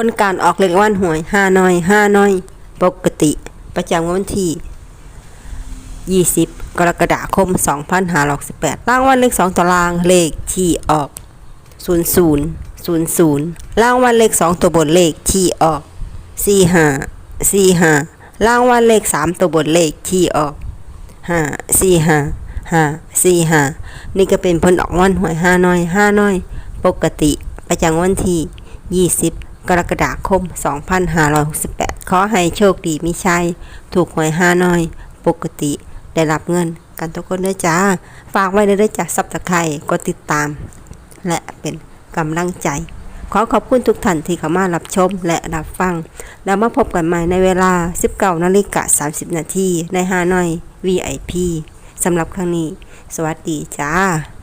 ผลการออกเลขวันหวยห้าน้อยห้าน้อย ปกติประจำวันที่ 20 กรกฎาคม 2568รางวัลเลข2ตารางเลขที่ออก 00 00รางวัลเลข 2 ตัวบนเลขที่ออก 45 45รางวัลเลข 3 ตัวบนเลขที่ออกห้าสี่ห้าห้าสี่ห้านี่ก็เป็นผลออกวันหวยห้าน้อยห้าน้อย ปกติประจำวันที่ยี่สิบ กรกฎาคมสองพันห้าร้อยหกสิบแปดขอให้โชคดีมิชัย ถูกหวยห้าน้อย ปกติได้รับเงิน กันทุกคนด้วยจ้า ฝากไว้เลยด้วยจ้าซับตะไคร่กดติดตาม และเป็นกำลังใจ ขอขอบคุณทุกท่านที่เข้ามารับชมและรับฟัง แล้วมาพบกันใหม่ในเวลา 19นาฬิกา30 นาทีในฮาน้อย VIP สำหรับครั้งนี้ สวัสดีจ้า